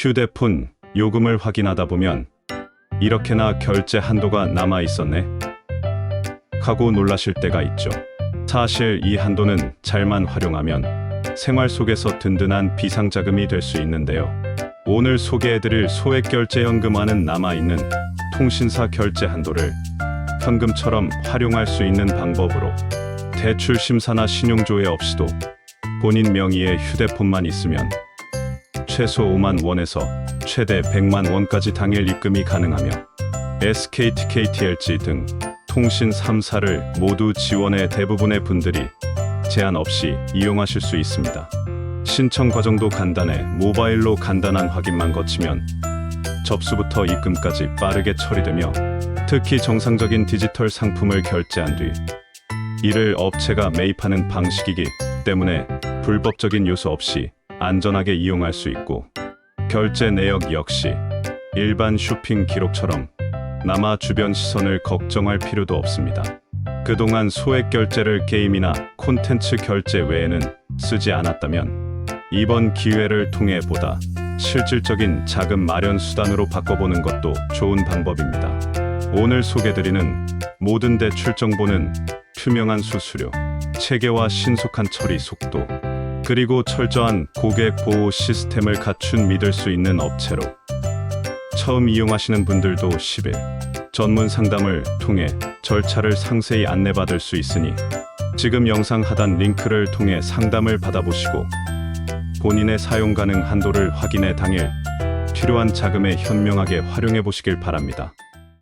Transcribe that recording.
휴대폰 요금을 확인하다 보면 이렇게나 결제 한도가 남아 있었네. 하고 놀라실 때가 있죠. 사실 이 한도는 잘만 활용하면 생활 속에서 든든한 비상자금이 될 수 있는데요. 오늘 소개해드릴 소액결제연금화는 남아있는 통신사 결제 한도를 현금처럼 활용할 수 있는 방법으로 대출 심사나 신용조회 없이도 본인 명의의 휴대폰만 있으면 최소 5만 원에서 최대 100만 원까지 당일 입금이 가능하며 SK, KTLG 등 통신 3사를 모두 지원해 대부분의 분들이 제한 없이 이용하실 수 있습니다. 신청 과정도 간단해 모바일로 간단한 확인만 거치면 접수부터 입금까지 빠르게 처리되며 특히 정상적인 디지털 상품을 결제한 뒤 이를 업체가 매입하는 방식이기 때문에 불법적인 요소 없이 안전하게 이용할 수 있고 결제 내역 역시 일반 쇼핑 기록처럼 남아 주변 시선을 걱정할 필요도 없습니다. 그동안 소액 결제를 게임이나 콘텐츠 결제 외에는 쓰지 않았다면 이번 기회를 통해 보다 실질적인 자금 마련 수단으로 바꿔보는 것도 좋은 방법입니다. 오늘 소개드리는 모든 대출 정보는 투명한 수수료, 체계와 신속한 처리 속도, 그리고 철저한 고객 보호 시스템을 갖춘 믿을 수 있는 업체로 처음 이용하시는 분들도 10일 전문 상담을 통해 절차를 상세히 안내받을 수 있으니 지금 영상 하단 링크를 통해 상담을 받아보시고 본인의 사용 가능 한도를 확인해 당일 필요한 자금에 현명하게 활용해 보시길 바랍니다.